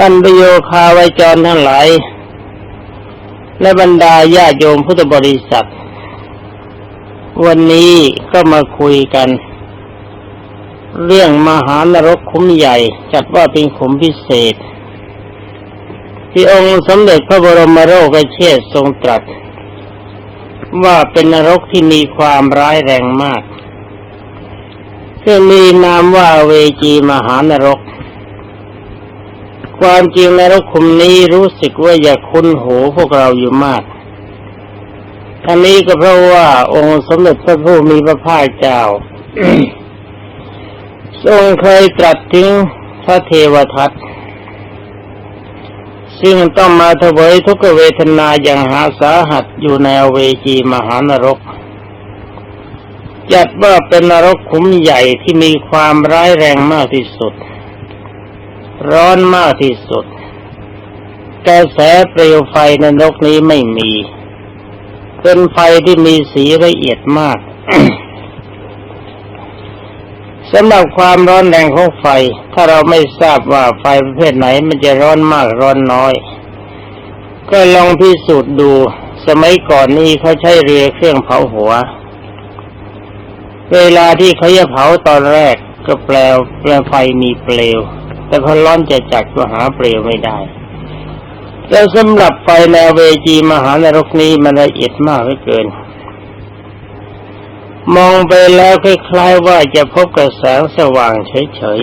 ท่านประโยคาวจรทั้งหลาย และบรรดาญาโยมพุทธบริษัท วันนี้ก็มาคุยกัน เรื่องมหานรกคุ้มใหญ่ จัดว่าเป็นขุมพิเศษ ที่องค์สมเด็จพระบรมโลกเชษทรงตรัส ว่าเป็นนรกที่มีความร้ายแรงมากซึ่งมีนามว่าเวจีมหานรก ความจริงในรกขุมนี้รู้สึกว่าอย่าคุ้นหูพวกเราอยู่มากทั้งนี้ก็เพราะว่าองค์สมเด็จพระผู้มีพระภาคเจ้าทรงเคยตรัสถึงพระเทวทัตซึ่งต้องมาถวยทุกเวทนาอย่างหาสาหัสอยู่ในเวจีมหานรก จัดว่าเป็นนรกขุมใหญ่ที่มีความร้ายแรงมากที่สุด ร้อนมากที่สุด กระแสเปลวไฟในนกนี้ไม่มี เป็นไฟที่มีสีละเอียดมากสำหรับความร้อนแรงของไฟ ถ้าเราไม่ทราบว่าไฟประเภทไหนมันจะร้อนมากร้อนน้อย ก็ลองพิสูจน์ดู สมัยก่อนนี้เขาใช้เรือเครื่องเผาหัว เวลาที่เขาจะเผาตอนแรกก็แปลวแปลไฟมีเปลว แต่พอร้อนจะจัดก็หาเปลวไม่ได้แล้วสำหรับไฟในเวจีมหานรกนี้มันละเอียดมากเหลือเกิน มองไปแล้วคล้ายๆว่าจะพบกับแสงสว่างเฉย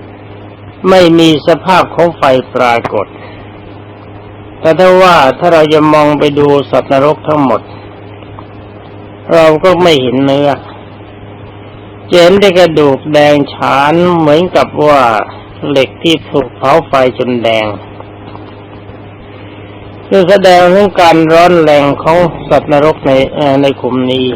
ๆ ไม่มีสภาพของไฟปรากฏ แต่ถ้าว่าถ้าเราจะมองไปดูสัตว์นรกทั้งหมด เราก็ไม่เห็นเนื้อเจนได้กระดูกแดงฉานเหมือนกับว่า เหล็กที่ถูกเผาไฟจนแดงคือแสดงถึงการร้อนแรงของสัตว์นรกในในกลุ่มนี้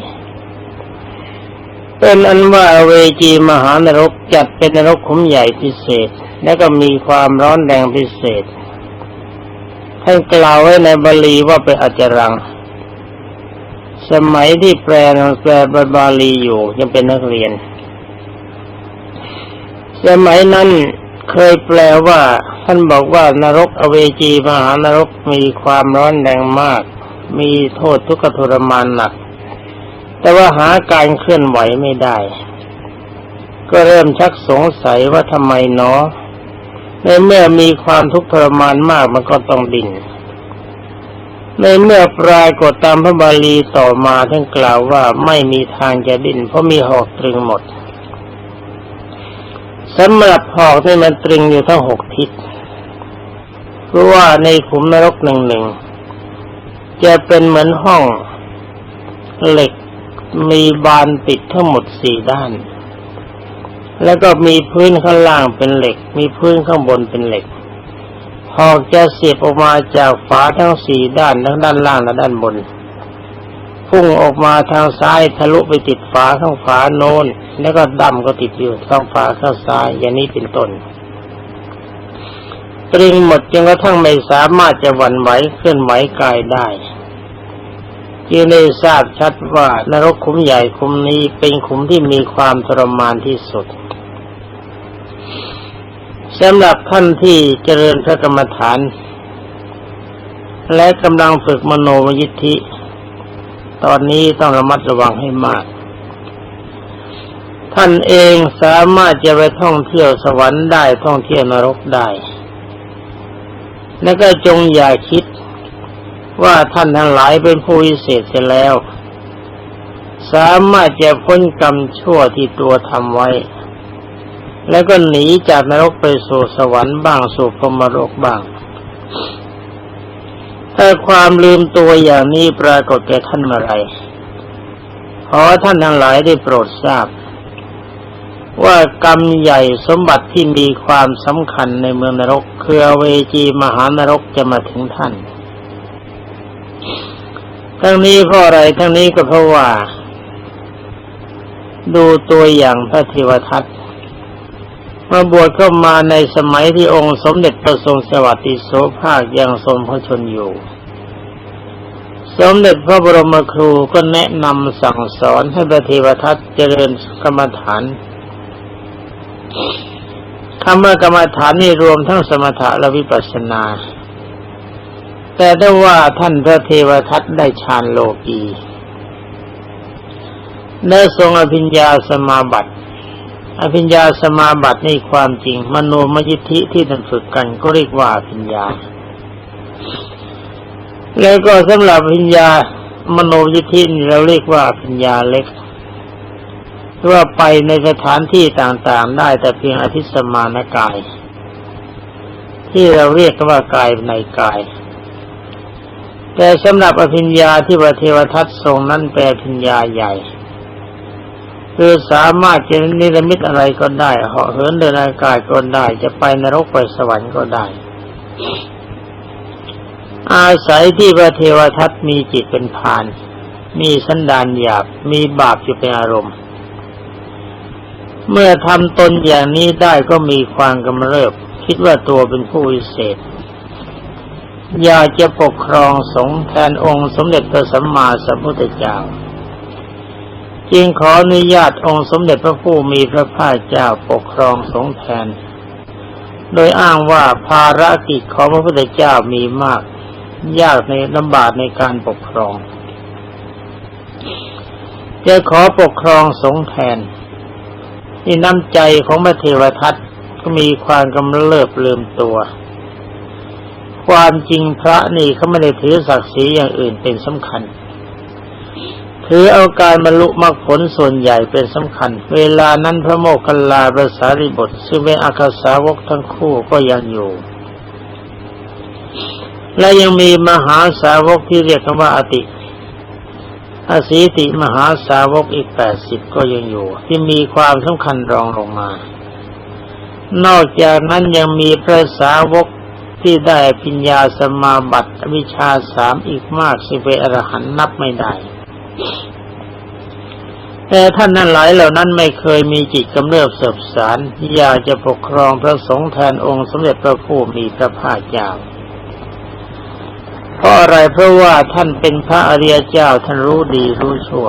เป็นอันว่าเวจีมหานรกจัดเป็นนรกขุมใหญ่พิเศษ และก็มีความร้อนแรงพิเศษท่านกล่าวไว้ในบาลีว่าเป็นอจรัง สมัยที่แปลแปลบาลีอยู่ยังเป็นนักเรียน สมัยนั้น เคยแปลว่า ท่านบอกว่านรกอเวจีมหานรกมีความร้อนแรงมาก มีโทษทุกขทรมานหนัก แต่ว่าหาการเคลื่อนไหวไม่ได้ ก็เริ่มชักสงสัยว่าทำไมเนาะในเมื่อมีความทุกข์ทรมานมากมันก็ต้องดิ่นในเมื่อปรากฏตามพระบาลีต่อมาท่านกล่าวว่าไม่มีทางจะดิ้นเพราะมีหอกตรึงหมด สำหรับหอกที่มันตรึงอยู่ทั้งหกทิศเพราะว่าในขุมนรกหนึ่งหนึ่งจะเป็นเหมือนห้องเหล็กมีบานติดทั้งหมดสี่ด้าน แล้วก็มีพื้นข้างล่างเป็นเหล็ก มีพื้นข้างบนเป็นเหล็ก หอกจะเสียบออกมาจากฝาทั้งสี่ด้านทั้งด้านล่างและด้านบน พุ่งออกมาทางซ้ายทะลุไปติดฝาข้างฝาโน้น แล้วก็ดำก็ติดอยู่ข้างฝาข้างซ้ายอย่างนี้เป็นต้นตรึงหมดจนกระทั่งไม่สามารถจะหวั่นไหวเคลื่อนไหวกายได้จึงได้ทราบชัดว่านรกขุมใหญ่ขุมนี้เป็นขุมที่มีความทรมานที่สุดสำหรับท่านที่เจริญพระกรรมฐาน และกำลังฝึกมโนมยิทธิ ตอนนี้ต้องระมัดระวังให้มาก ท่านเองสามารถจะไปท่องเที่ยวสวรรค์ได้ท่องเที่ยวนรกได้ แล้วก็จงอย่าคิดว่าท่านทั้งหลายเป็นผู้วิเศษเสียแล้ว สามารถจะพ้นกรรมชั่วที่ตัวทำไว้ แล้วก็หนีจากนรกไปสู่สวรรค์บ้างสู่พรมโลกบ้าง ถ้าความลืมตัวอย่างนี้ปรากฏแก่ท่านเมื่อไรขอท่านทั้งหลายได้โปรดทราบ ว่ากรรมใหญ่สมบัติที่มีความสำคัญในเมืองนรกคือเวจีมหานรกจะมาถึงท่าน ทั้งนี้เพราะอะไรทั้งนี้ก็เพราะว่า ดูตัวอย่างพระเทวทัต มาบวชเข้ามาในสมัยที่องค์สมเด็จพระทรงสวัสดิโสภาคยังทรงพระชนอยู่ สมเด็จพระบรมครูก็แนะนำสั่งสอนให้พระเทวทัตเจริญกรรมฐานคำว่ากรรมฐานนี่รวมทั้งสมถะและวิปัสสนา แต่ได้ว่าท่านพระเทวทัตได้ฌานโลกีได้ทรงอภิญญาสมาบัติ อภิญญาสมาบัติในความจริง มโนมยิทธิที่ท่านฝึกกันก็เรียกว่าอภิญญา แล้วก็สำหรับอภิญญามโนยิทธินี่เราเรียกว่าอภิญญาเล็กว่าไปในสถานที่ต่างๆ ได้แต่เพียงอภิสมานกาย ที่เราเรียกว่ากายในกาย แต่สำหรับอภิญญาที่พระเทวทัตทรงนั้นแปลอภิญญาใหญ่ คือสามารถจะนิรมิตอะไรก็ได้เหาะเหินเดินอากาศก็ได้ จะไปนรกไปสวรรค์ก็ได้ อาศัยที่พระเทวทัตมีจิตเป็นพาน มีสันดานหยาบ มีบาปอยู่เป็นอารมณ์ เมื่อทำตนอย่างนี้ได้ก็มีความกำเริบ คิดว่าตัวเป็นผู้วิเศษ อยากจะปกครองสงฆ์แทนองค์สมเด็จพระสัมมาสัมพุทธเจ้า จึงขออนุญาตองค์สมเด็จพระผู้มีพระภาคเจ้าปกครองสงฆ์แทน โดยอ้างว่าภารกิจของพระพุทธเจ้ามีมาก ยากในลำบากในการปกครอง จะขอปกครองสงฆ์แทนนี่น้ำใจของพระเทวทัตก็มีความกำเริบลืมตัว ความจริงพระนี่เขาไม่ได้ถือศักดิ์ศรีอย่างอื่นเป็นสำคัญ ถือเอาการบรรลุมรรคผลส่วนใหญ่เป็นสำคัญ เวลานั้นพระโมคคัลลาภาษาริบทซึ่งเป็นอาคาสาวกทั้งคู่ก็ยังอยู่ และยังมีมหาสาวกที่เรียกว่าอติอสีติมหาสาวกอีกแปดสิบก็ยังอยู่ ที่มีความสำคัญรองลงมา นอกจากนั้นยังมีพระสาวกที่ได้ปัญญาสมาบัติวิชาสามอีกมากสิเวอรหันนับไม่ได้ แต่ท่านนั้นหลายเหล่านั้นไม่เคยมีจิตกำเริบเสบสารอยากจะปกครองพระสงฆ์แทนองค์สมเด็จพระผู้มีพระภาคเจ้าเพราะอะไรเพราะว่าท่านเป็นพระอริยเจ้าท่านรู้ดีรู้ชั่ว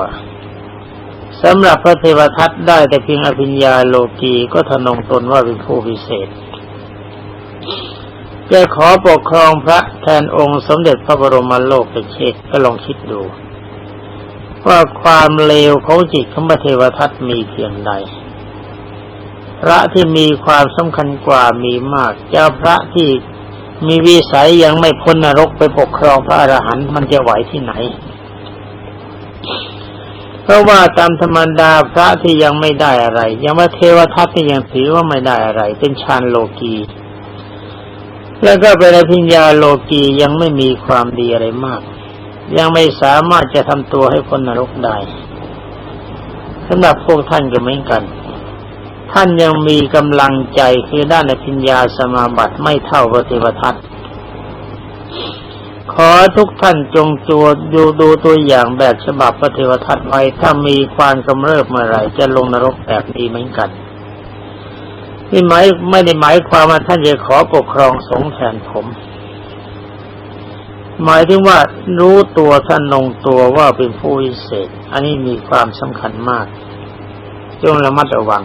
สำหรับพระเทวทัตได้แต่เพียงอภิญญาโลกีก็ทนงตนว่าเป็นผู้พิเศษจะขอปกครองพระแทนองค์สมเด็จพระบรมโลกเป็นเชษก็ลองคิดดู ว่าความเลวของจิตของพระเทวทัตมีเพียงใด พระที่มีความสำคัญกว่ามีมาก เจ้าพระที่มีวิสัยยังไม่พ้นนรกไปปกครองพระอรหันต์มันจะไหวที่ไหน เพราะว่าตามธรรมดาพระที่ยังไม่ได้อะไร ยังว่าเทวทัตที่ยังถือว่าไม่ได้อะไร เป็นฌานโลกีแล้วก็เป็นอภิญญาโลกียังไม่มีความดีอะไรมาก ยังไม่สามารถจะทำตัวให้พ้นนรกได้สำหรับพวกท่านก็เหมือนกัน ท่านยังมีกำลังใจคือด้านอภิญญาสมาบัติไม่เท่าพระเทวทัตขอทุกท่านจงจวดดูดูตัวอย่างแบบฉบับพระเทวทัตไว้ถ้ามีความกำเริบเมื่อไรจะลงนรกแบบนี้เหมือนกันนี่หมายไม่ได้หมายความว่าท่านจะขอปกครองสงแทนผม หมายถึงว่ารู้ตัวท่านนงตัวว่าเป็นผู้วิเศษ อันนี้มีความสำคัญมากจงระมัดระวัง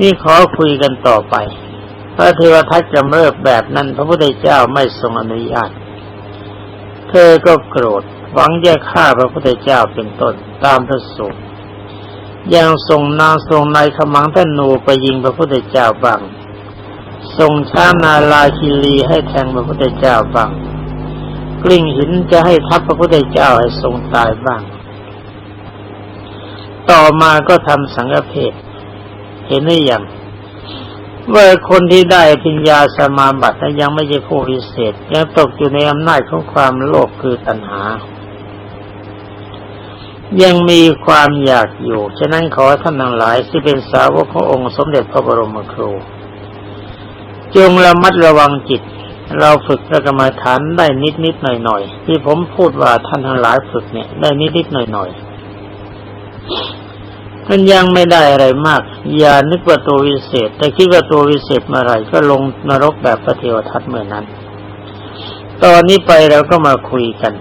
นี่ขอคุยกันต่อไป พระเทวทัตจำเริบแบบนั้น พระพุทธเจ้าไม่ทรงอนุญาต เธอก็โกรธ หวังจะฆ่าพระพุทธเจ้าเป็นต้นตามพระสูตรยังส่งนางส่งนายขมังท่านนูไปยิงพระพุทธเจ้าบ้าง ส่งช้านาลาคิลีให้แทงพระพุทธเจ้าบ้างกลิ้งหินจะให้ทับพระพุทธเจ้าให้ทรงตายบ้าง ต่อมาก็ทำสังฆเพศเห็นหรือยังว่าคนที่ได้ปัญญาสมาบัติยังไม่ใช่ผู้พิเศษยังตกอยู่ในอำนาจของความโลภคือตัณหา ยังมีความอยากอยู่ ฉะนั้นขอท่านทั้งหลายที่เป็นสาวกขององค์สมเด็จพระบรมครู จงระมัดระวังจิต เราฝึกพระกรรมฐานได้นิดนิดหน่อยหน่อยที่ผมพูดว่าท่านทั้งหลายฝึกเนี่ยได้นิดนิดหน่อยหน่อยมันยังไม่ได้อะไรมาก อย่านึกว่าตัววิเศษ แต่คิดว่าตัววิเศษเมื่อไรก็ลงนรกแบบพระเทวทัตเมื่อนั้น ตอนนี้ไปเราก็มาคุยกัน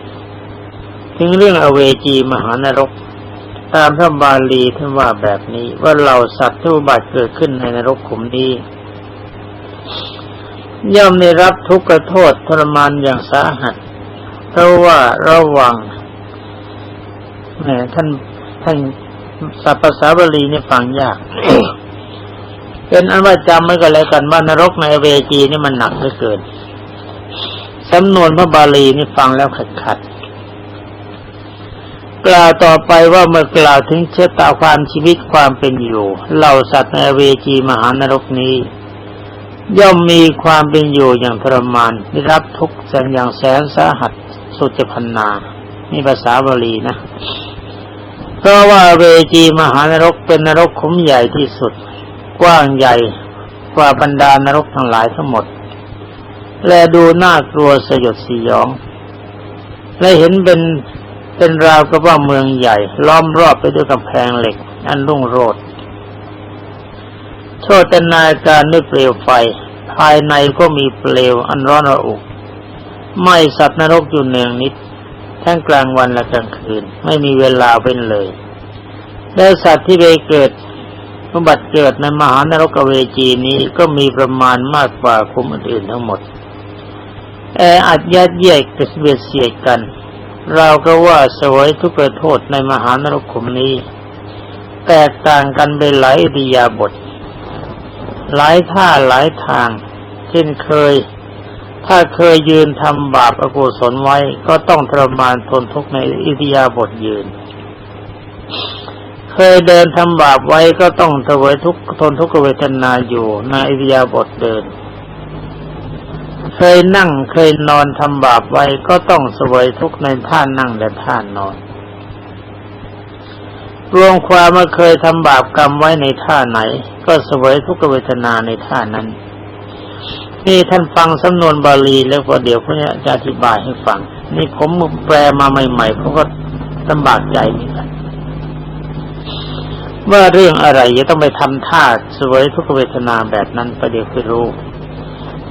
ถึงเรื่องอเวจีมหานรก ตามพระบาลีท่านว่าแบบนี้ว่าเราสัตว์ทุบัติเกิดขึ้นในนรกขุมนี้ ย่อมได้รับทุกข์โทษทรมานอย่างสาหัส เพราะว่าระวังแหมท่านท่านสัพภาษาบาลีนี่ฟังยาก เป็นอันว่าจำไม่ก็แล้วกันว่านรกในเวจีนี่มันหนักเหลือเกินสำนวนพระบาลีนี่ฟังแล้วขัดขัดกล่าวต่อไปว่าเมื่อกล่าวถึงเชะตาความชีวิตความเป็นอยู่เหล่าสัตว์ในเวจีมหานรกนี้ ย่อมมีความเป็นอยู่อย่างทรมานได้รับทุกข์แสนอย่างแสนสาหัสสุจพันนานี่ภาษาบาลีนะเพราะว่าเวจีมหานรกเป็นนรกขุมใหญ่ที่สุด กว้างใหญ่กว่าบรรดานรกทั้งหลายทั้งหมด และดูน่ากลัวสยดสยอง และเห็นเป็นเป็นราวกับว่าเมืองใหญ่ ล้อมรอบไปด้วยกำแพงเหล็ก อันรุ่งโรจน์ โชตนาการด้วยเปลวไฟ ภายในก็มีเปลวอันร้อนระอุไหม้สัตว์นรกอยู่เนืองนิด ทั้งกลางวันและกลางคืน ไม่มีเวลาเว้นเลย และสัตว์ที่ไปเกิดสมบัติเกิดในมหานรกเวจีนี้ก็มีประมาณมากกว่าคุมอื่นทั้งหมด แออัดยัดเยียดกระเบียดเสียดกัน เราก็ว่าสวยทุกข์โทษในมหานรกขุมนี้ แตกต่างกันไปหลายอิริยาบถ หลายท่าหลายทาง เช่นเคย ถ้าเคยยืนทำบาปอกุศลไว้ก็ต้องทรมานทนทุกข์ในอิริยาบถยืน เคยเดินทำบาปไว้ก็ต้องทวยทุกทนทุกขเวทนาอยู่ในอิริยาบถเดิน เคยนั่งเคยนอนทำบาปไว้ก็ต้องเสวยทุกในท่านั่งและท่านอน รวมความว่าเคยทำบาปกรรมไว้ในท่าไหน ก็สวยทุกเวทนาในท่านั้น นี่ท่านฟังสำนวนบาลีแล้วก็เดี๋ยวผมจะอธิบายให้ฟัง นี่ผมแปลมาใหม่ๆผมก็ลำบากใจเหมือนกันว่าเรื่องอะไรจะต้องไปทำท่าสวยทุกเวทนาแบบนั้นประเดี๋ยวคือรู้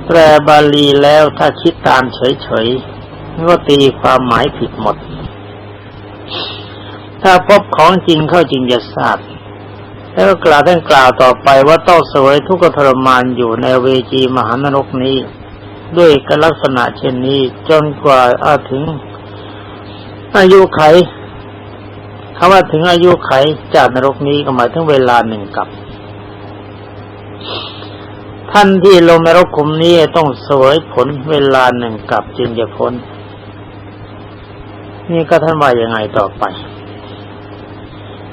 แปลบาลีแล้วถ้าคิดตามเฉยๆก็ตีความหมายผิดหมด ถ้าพบของจริงเข้าจริงจะทราบแล้วก็กล่าวท่านกล่าวต่อไปว่าต้องสวยทุกข์ทรมานอยู่ในเวจีมหานรกนี้ ด้วยกลักษณะเช่นนี้จนกว่าอาถึง อายุไขคำว่าถึงอายุไขจากนรกนี้ก็หมายถึงเวลาหนึ่งกับท่านที่ลงนรกขุมนี้ต้องสวยผลเวลาหนึ่งกับจึงจะพ้น นี่ก็ท่านว่ายังไงต่อไป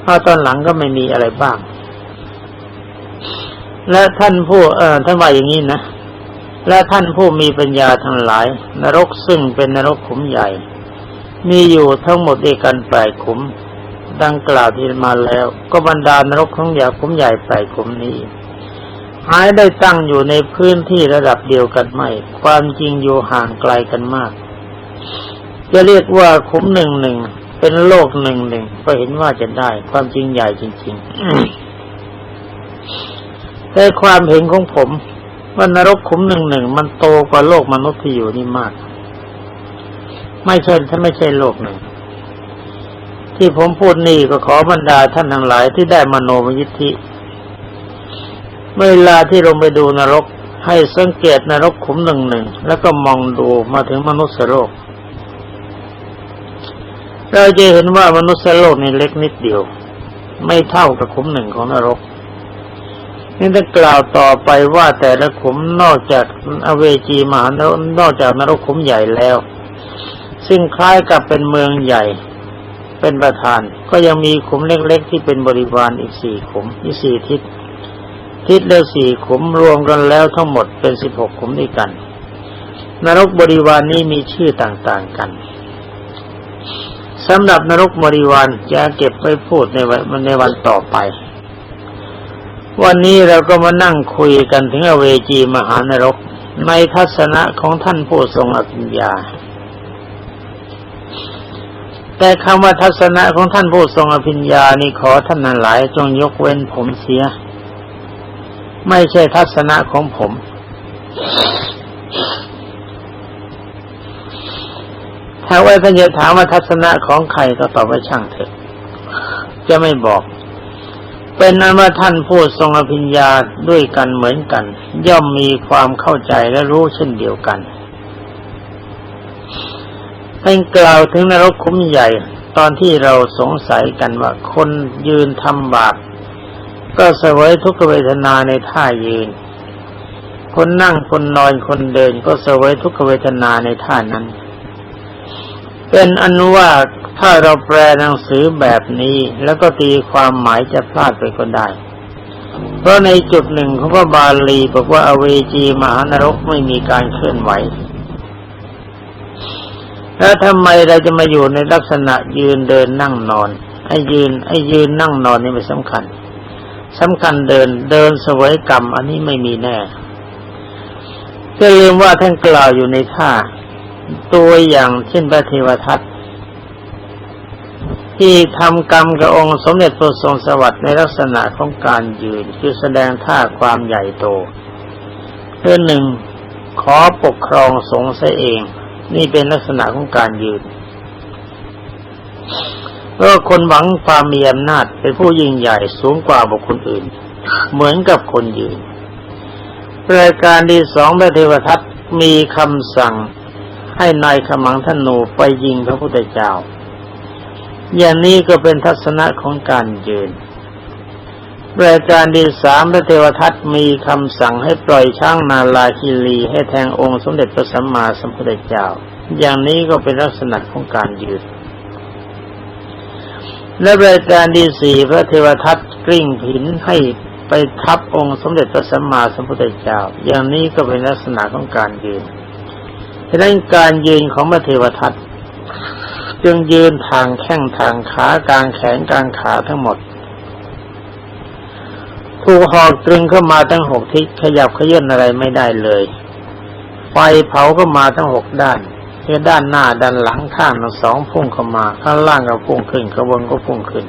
เพราะตอนหลังก็ไม่มีอะไรบ้าง และท่านผู้เอ่อท่านว่าอย่างนี้นะ และท่านผู้มีปัญญาทั้งหลาย นรกซึ่งเป็นนรกขุมใหญ่ มีอยู่ทั้งหมดด้วยกันแปดขุม ดังกล่าวที่มาแล้ว ก็บรรดานรกของใหญ่ขุมใหญ่แปดขุมนี้หายได้ตั้งอยู่ในพื้นที่ระดับเดียวกันไม่ ความจริงอยู่ห่างไกลกันมาก จะเรียกว่าขุมหนึ่งหนึ่ง เป็นโลกหนึ่งหนึ่งก็เห็นว่าจะได้ ความจริงใหญ่จริงๆแต่ความเห็นของผมว่านรกขุมหนึ่งหนึ่งมันโตกว่าโลกมนุษย์ที่อยู่นี่มาก ไม่ใช่ถ้าไม่ใช่โลกหนึ่งที่ผมพูดนี่ก็ขอบรรดาท่านทั้งหลายที่ได้มโนมยิทธิ เวลาที่ลงไปดูนรก ให้สังเกตนรกขุมหนึ่งหนึ่งแล้วก็มองดูมาถึงมนุษย์โลก เราจะเห็นว่ามนุษย์โลกนี่เล็กนิดเดียว ไม่เท่ากับขุมหนึ่งของนรกนี่จะกล่าวต่อไปว่าแต่ละขุมนอกจากอเวจีมหานรกนอกจากนรกขุมใหญ่แล้ว ซึ่งคล้ายกับเป็นเมืองใหญ่ เป็นประธาน ก็ยังมีขุมเล็กๆ ที่เป็นบริวารอีกสี่ขุมอีกสี่ทิศทิศละสี่ขุมรวมกันแล้วทั้งหมดเป็นสิบหกขุมด้วยกัน นรกบริวารนนี้มีชื่อต่างๆกัน สำหรับนรกบริวารจะเก็บไว้พูดในวันในวันต่อไป วันนี้เราก็มานั่งคุยกันถึงอเวจีมหานรก ในทัศนะของท่านผู้ทรงอภิญญา แต่คำว่าทัศนะของท่านผู้ทรงอภิญญานี่ขอท่านนั้นหลายจงยกเว้นผมเสีย ไม่ใช่ทัศนะของผม ถ้าว่าท่านจะถามว่าทัศนะของใครก็ตอบว่าช่างเถอะ จะไม่บอก เป็นนั้นว่าท่านผู้ทรงอภิญญาด้วยกันเหมือนกัน ย่อมมีความเข้าใจและรู้เช่นเดียวกันเป็นกล่าวถึงนรกคุ้มใหญ่ ตอนที่เราสงสัยกันว่าคนยืนทำบาปก็เสวยทุกขเวทนาในท่ายืน คนนั่งคนนอนคนเดินก็เสวยทุกขเวทนาในท่านั้น เป็นอนุว่าถ้าเราแปลหนังสือแบบนี้แล้วก็ตีความหมายจะพลาดไปก็ได้ เพราะในจุดหนึ่งเขาก็บาลีบอกว่าอเวจีมหานรกไม่มีการเคลื่อนไหว แล้วทำไมเราจะมาอยู่ในลักษณะยืนเดินนั่งนอนไอ้ยืนไอ้ยืนนั่งนอนนี่ไม่สำคัญสำคัญเดินเดินสวยกรรม อันนี้ไม่มีแน่จะลืมว่าท่านกล่าวอยู่ในท่า ตัวอย่างเช่นพระเทวทัตที่ทำกรรมกับองค์สมเด็จพระทรงสวัสดิ์ในลักษณะของการยืนคือแสดงท่าความใหญ่โตเพื่อหนึ่งขอปกครองสงฆ์เสียเอง นี่เป็นลักษณะของการยืนเพราะคนหวังความมีอำนาจเป็นผู้ยิ่งใหญ่สูงกว่าบุคคลอื่น เหมือนกับคนยืนรายการที่สองพระเทวทัตมีคำสั่ง ให้นายขมังธนูไปยิงพระพุทธเจ้า อย่างนี้ก็เป็นทัศนะของการยืนรายการที่สามพระเทวทัตมีคำสั่งให้ปล่อยช้างนาลาคิรีให้แทงองค์สมเด็จพระสัมมาสัมพุทธเจ้า อย่างนี้ก็เป็นลักษณะของการยืนและรายการที่สี่พระเทวทัตกริ่งผินให้ไปทับองค์สมเด็จพระสัมมาสัมพุทธเจ้า อย่างนี้ก็เป็นลักษณะของการยืน ฉะนั้นการยืนของพระเทวทัตจึงยืนทางแข้งทางขากลางแขนกลางขาทั้งหมดถูกหอกตรึงเข้ามาทั้งหกทิศขยับขยื่นอะไรไม่ได้เลย ไฟเผาก็มาทั้งหกด้านคือด้านหน้าด้านหลังข้างทั้งสองพุ่งเข้ามา ข้างล่างก็พุ่งขึ้นข้างบนก็พุ่งขึ้น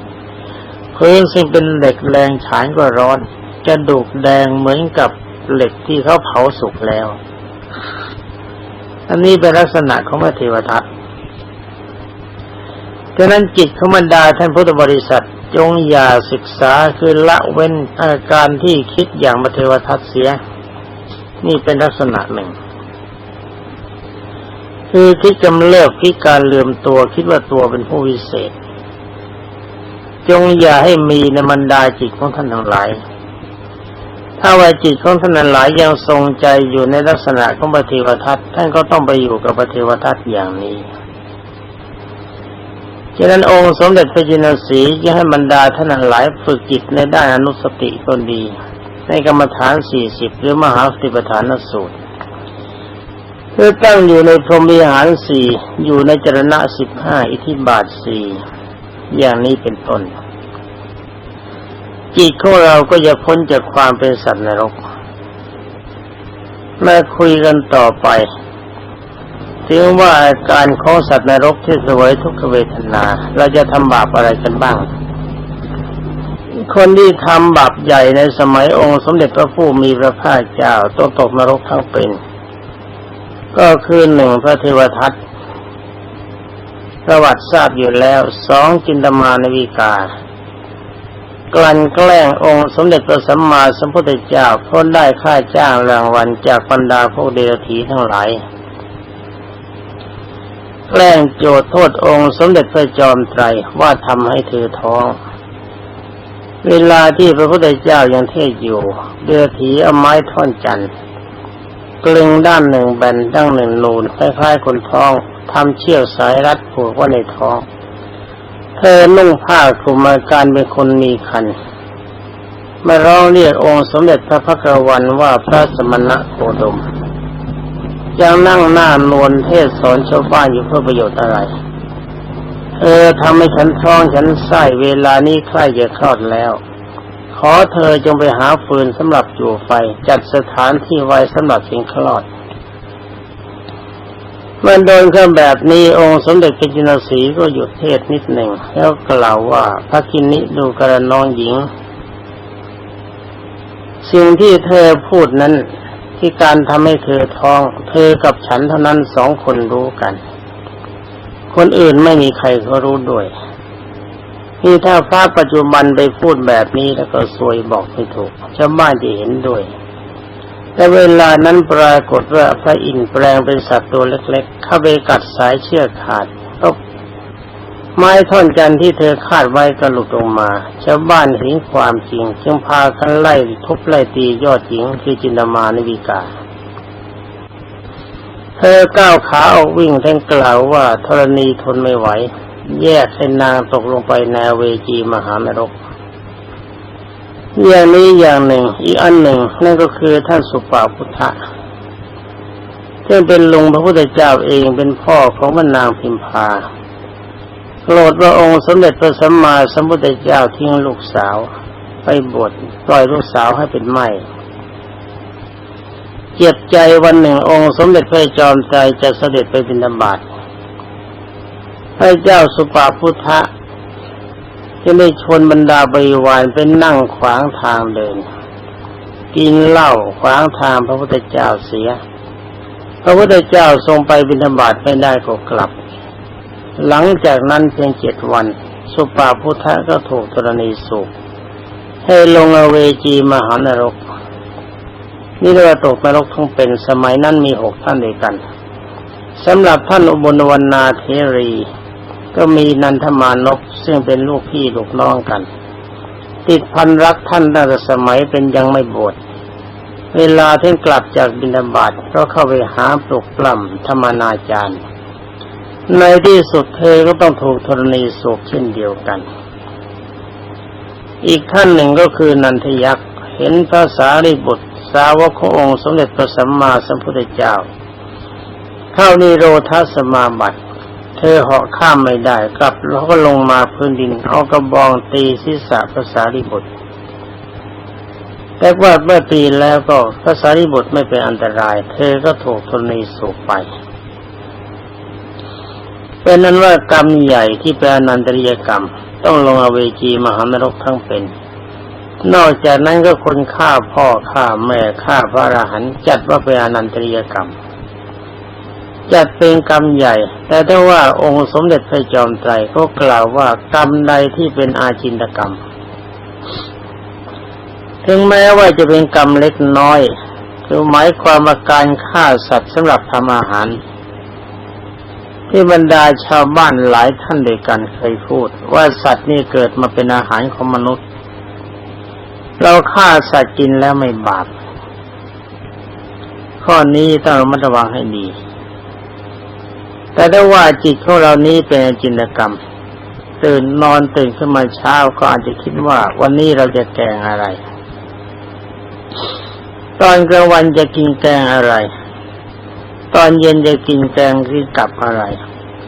พื้นซึ่งเป็นเหล็กแรงฉานก็ร้อนกระดูกแดงเหมือนกับเหล็กที่เขาเผาสุกแล้ว อันนี้เป็นลักษณะของพระเทวทัตดังนั้นจิตของบรรดาท่านพุทธบริษัทจงอย่าศึกษาคือละเว้นอาการที่คิดอย่างพระเทวทัตเสีย นี่เป็นลักษณะหนึ่ง คือคิดจำเลิกคิดการเลื่อมตัวคิดว่าตัวเป็นผู้วิเศษ จงอย่าให้มีในบรรดาจิตของท่านทั้งหลาย ถ้าว่าจิตของท่านหลายยังทรงใจอยู่ในลักษณะของปฏิวัติท่านก็ต้องไปอยู่กับปฏิวัติอย่างนี้ฉะนั้นองค์สมเด็จพระจินสีจะให้บรรดาท่านหลายฝึกจิตในด้านอนุสติก็ดี ในกรรมฐานสี่สิบหรือมหาสติปัฏฐานสูตรคือตั้งอยู่ในพรหมิหารสี่อยู่ในจรณะสิบห้าอิทิบาทสี่อย่างนี้เป็นต้น จิตของเราก็จะพ้นจากความเป็นสัตว์นรกมาคุยกันต่อไปถึงว่าอาการของสัตว์นรกที่สวยทุกขเวทนา เราจะทำบาปอะไรกันบ้าง คนที่ทำบาปใหญ่ในสมัยองค์สมเด็จพระผู้มีพระภาคเจ้าต้องตกนรกทั้งเป็น ก็คือหนึ่งพระเทวทัตประวัติทราบอยู่แล้วสองจินตมานวิกา กลั่นแกล้งองค์สมเด็จพระสัมมาสัมพุทธเจ้าพ้นได้ค่าจ้างรางวัลจากบรรดาพวกเดรัจฉีทั้งหลาย แกล้งโจทย์โทษองค์สมเด็จพระจอมไตรว่าทำให้เธอท้อง เวลาที่พระพุทธเจ้ายังเทศอยู่เดรัจฉีเอาไม้ท่อนจันทร์กลึงด้านหนึ่งแบนด้านหนึ่งนูนคล้ายๆคนท้องทำเชือกสายรัดผูกไว้ในท้อง เธอนุ่งผ้าคลุมอาการเป็นคนมีคันมาร้องเรียกองค์สมเด็จพระพักวันว่าพระสมณะโคดมยังนั่งหน้านวลเทศสอนชาวบ้านอยู่เพื่อประโยชน์อะไร เออทำให้ฉันท้องฉันไส้เวลานี้ใกล้จะคลอดแล้ว ขอเธอจงไปหาฟืนสำหรับอยู่ไฟจัดสถานที่ไว้สำหรับสิงคลอด มื่อโดนเครื่องแบบนี้องค์สมเด็จพระจินสีก็หยุดเทศนิดหนึ่งแล้วกล่าวว่าพระกินิดูกระนองหญิง สิ่งที่เธอพูดนั้นที่การทำให้เธอท้อง เธอกับฉันเท่านั้นสองคนรู้กัน คนอื่นไม่มีใครเขารู้ด้วยนี่ถ้าพระปัจจุบันไปพูดแบบนี้แล้วก็ซวยบอกไม่ถูกชาวบ้านที่เห็นด้วย แต่เวลานั้นปรากฏว่าพระอินทร์แปลงเป็นสัตว์ตัวเล็ก ๆ เข้าไปกัดสายเชือกขาดก็ไม้ท่อนจันที่เธอคาดไว้ก็หลุดลงมาชาวบ้านเห็นความจริง จึงพากันไล่ทุบไล่ตียอดหญิงคือจินดามานวิกา เธอก้าวขาออกวิ่งทั้งกล่าวว่าธรณีทนไม่ไหว แยกให้นางตกลงไปในเวจีมหานรก อย่างนี้อย่างหนึ่ง อีกอันหนึ่งนั่นก็คือท่านสุปาพุทธะซึ่งเป็นลุงพระพุทธเจ้าเองเป็นพ่อของพระนางพิมพาโกรธพระองค์สมเด็จพระสัมมาสัมพุทธเจ้าทิ้งลูกสาว ไปบวชปล่อยลูกสาวให้เป็นไม้เจ็บใจวันหนึ่งองค์สมเด็จพระจอมใจจะเสด็จไปบิณฑบาตพระเจ้าสุปาพุทธะ จะได้ชวนบรรดาบริวารไปนั่งขวางทางเดิน กินเหล้าขวางทางพระพุทธเจ้าเสีย พระพุทธเจ้าทรงไปบิณฑบาตไม่ได้ก็กลับ หลังจากนั้นเพียงเจ็ดวัน สุปาพุทธะก็ถูกธรณีสูบให้ลงอเวจีมหานรก นี่เรียกว่าตกนรกทั้งเป็นสมัยนั้นมีหกท่านด้วยกันสำหรับท่านอุบลวรรณาเทรี ก็มีนันทมานพซึ่งเป็นลูกพี่ลูกน้องกัน ติดพันรักท่านตั้งแต่สมัยเป็นยังไม่บวชเวลาท่านกลับจากบิณฑบาตก็เข้าไปหาปลุกปล้ำธรรมนาจารย์ ในที่สุดเธอก็ต้องถูกธรณีสูบเช่นเดียวกัน อีกท่านหนึ่งก็คือนันทยักษ์เห็นพระสารีบุตร สาวกขององค์สมเด็จพระสัมมาสัมพุทธเจ้า เข้านิโรธาสมาบัติ เธอเหาะข้ามไม่ได้กลับแล้วก็ลงมาพื้นดิน เอากระบองตีศีรษะพระสารีบุตรแต่ว่าเมื่อตีแล้วก็พระสารีบุตรไม่เป็นอันตราย เธอก็ถูกธรณีสูบไปเป็นนั้นว่ากรรมใหญ่ที่เป็นอนันตริยกรรม ต้องลงอเวจีมหานรกทั้งเป็น นอกจากนั้นก็คนฆ่าพ่อฆ่าแม่ฆ่าพระอรหันต์จัดว่าเป็นอนันตริยกรรม จัดเป็นกรรมใหญ่ แต่ถ้าว่าองค์สมเด็จพระจอมไตรก็กล่าวว่ากรรมใดที่เป็นอาจินตกรรม ถึงแม้ว่าจะเป็นกรรมเล็กน้อย คือหมายความว่าการฆ่าสัตว์สำหรับทำอาหาร ที่บรรดาชาวบ้านหลายท่านด้วยกันเคยพูด ว่าสัตว์นี่เกิดมาเป็นอาหารของมนุษย์ เราฆ่าสัตว์กินแล้วไม่บาปข้อนี้ต้องระมัดระวังให้ดี แต่ถ้ว่าจิตของเรานี้เป็นจินตกรรม ตื่นนอนตื่นขึ้นมาเช้าก็อาจจะคิดว่า วันนี้เราจะแกงอะไร ตอนกลางวันจะกินแกงอะไร ตอนเย็นจะกินแกงที่กับอะไร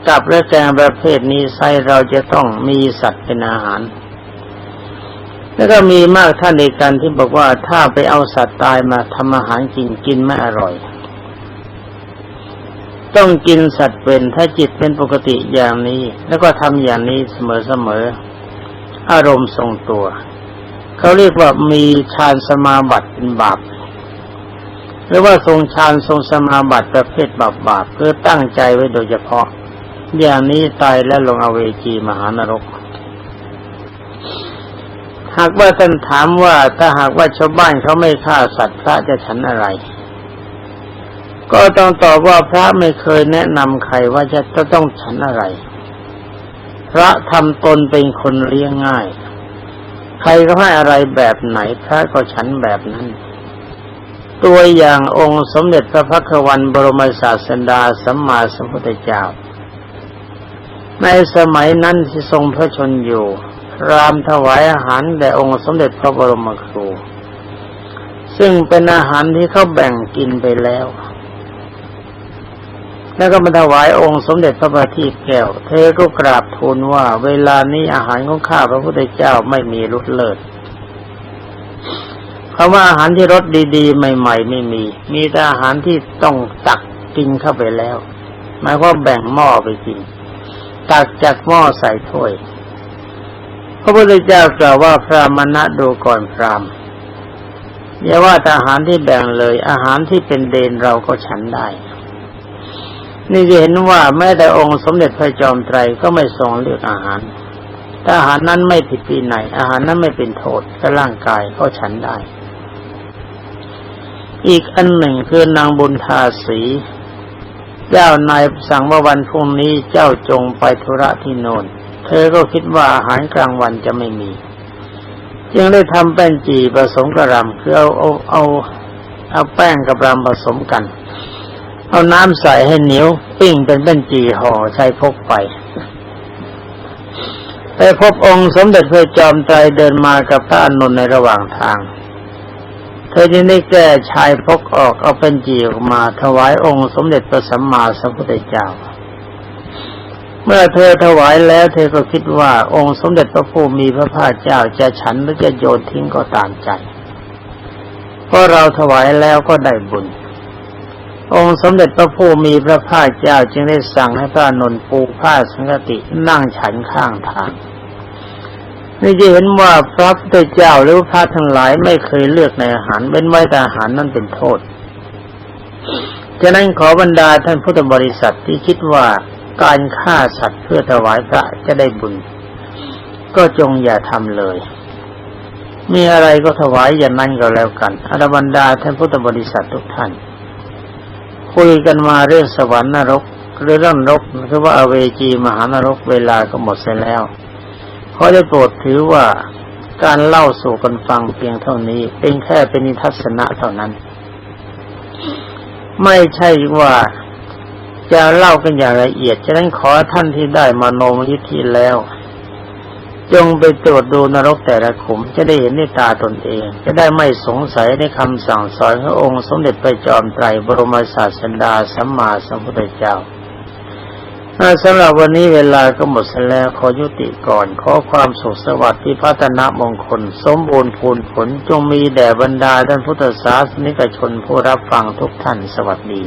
กับและแกงประเภทนี้ไซเราจะต้องมีสัตว์เป็นอาหารแล้วก็มีมากท่านในกันที่บอกว่าถ้าไปเอาสัตว์ตายมาทำอาหารกินกินไม่อร่อย ต้องกินสัตว์เป็นถ้าจิตเป็นปกติอย่างนี้ แล้วก็ทำอย่างนี้เสมอๆอารมณ์ทรงตัว เขาเรียกว่ามีฌานสมาบัติเป็นบาปหรือว่าทรงฌานทรงสมาบัติประเภทบาปบาปเพื่อตั้งใจไว้โดยเฉพาะ อย่างนี้ตายแล้วลงอเวจีมหานรก หากว่าท่านถามว่าถ้าหากว่าชาวบ้านเขาไม่ฆ่าสัตว์พระจะฉันอะไร ก็ต้องตอบว่าพระไม่เคยแนะนำใครว่าจะจะต้องฉันอะไร พระทำตนเป็นคนเลี้ยงง่าย ใครก็ให้อะไรแบบไหนพระก็ฉันแบบนั้น ตัวอย่างองค์สมเด็จพระพักวันบรมศาสดาสัมมาสัมพุทธเจ้า ในสมัยนั้นที่ทรงพระชนอยู่ รามถวายอาหารแด่องค์สมเด็จพระบรมครู ซึ่งเป็นอาหารที่เขาแบ่งกินไปแล้ว แล้วก็มาถวายองค์สมเด็จพระบาทีแก้ว เธอก็กราบทูลว่า เวลานี้อาหารของข้าพระพุทธเจ้าไม่มีรสเลิศคำว่าอาหารที่รสดีๆ ใหม่ ๆ ไม่มี มีแต่อาหารที่ต้องตักกินเข้าไปแล้ว หมายว่าแบ่งหม้อไปกิน ตักจากหม้อใส่ถ้วย พระพุทธเจ้ากล่าวว่าพระมณะดูก่อนพรามอย่าว่าอาหารที่แบ่งเลย อาหารที่เป็นเดนเราก็ฉันได้ นี่จะเห็นว่าแม้แต่องค์สมเด็จพระจอมไตรก็ไม่ทรงเลือกอาหารถ้าอาหารนั้นไม่ผิดปีไหน อาหารนั้นไม่เป็นโทษกับร่างกายก็ฉันได้ อีกอันหนึ่งคือนางบุญทาสี เจ้านายสั่งว่าวันพรุ่งนี้เจ้าจงไปธุระที่โนนเธอก็คิดว่าอาหารกลางวันจะไม่มีจึงได้ทำแป้งจีผสมกระรำคือเอาเอาเอาเอาแป้งกับรำผสมกัน เอาน้ำใส่ให้เหนียวปิ้งเป็นแป้นจีห่อใช้พกไป ไปพบองค์สมเด็จพระจอมไตรเดินมากับพระอานนในระหว่างทาง เธอจึงได้แก้ชายพกออกเอาเป็นจีออกมาถวายองค์สมเด็จพระสัมมาสัมพุทธเจ้า เมื่อเธอถวายแล้วเธอก็คิดว่าองค์สมเด็จพระผู้มีพระภาคเจ้าจะฉันหรือจะโยนทิ้งก็ตามใจเพราะเราถวายแล้วก็ได้บุญ องค์สมเด็จพระผู้มีพระภาคเจ้าจึงได้สั่งให้พระนนท์ปูผ้าสังกตินั่งฉันข้างทางนี่จะเห็นว่าพระพุทธเจ้าหรือพระทั้งหลายไม่เคยเลือกในอาหารเป็นไว้แต่อาหารนั่นเป็นโทษฉะนั้นขอบรรดาท่านพุทธบริษัทที่คิดว่าการฆ่าสัตว์เพื่อถวายพระจะได้บุญ ก็จงอย่าทำเลย มีอะไรก็ถวายอย่างนั้นก็แล้วกันอรบรรดาท่านพุทธบริษัททุกท่าน คุยกันมาเรื่องสวรรค์นรกหรือเรื่องนรกหรือว่าอเวจีมหานรกเวลาก็หมดเสียแล้วขอได้โปรดถือว่าการเล่าสู่กันฟังเพียงเท่านี้เป็นแค่เป็นนิทัศนะเท่านั้น ไม่ใช่ว่าจะเล่ากันอย่างละเอียด ฉะนั้นขอท่านที่ได้มาโนมยิทธิแล้ว จงไปตรวจดูนรกแต่ละขุมจะได้เห็นด้วยตาตนเอง จะได้ไม่สงสัยในคำสั่งสอนขององค์สมเด็จพระจอมไตรบรมศาสดาสัมมาสัมพุทธเจ้าสำหรับวันนี้เวลาก็หมดแล้วขอยุติก่อน ขอความสุขสวัสดิ์ที่พัฒนามงคล สมบูรณ์พูนผลจงมีแด่บรรดาท่านพุทธศาสนิกชนผู้รับฟังทุกท่านสวัสดี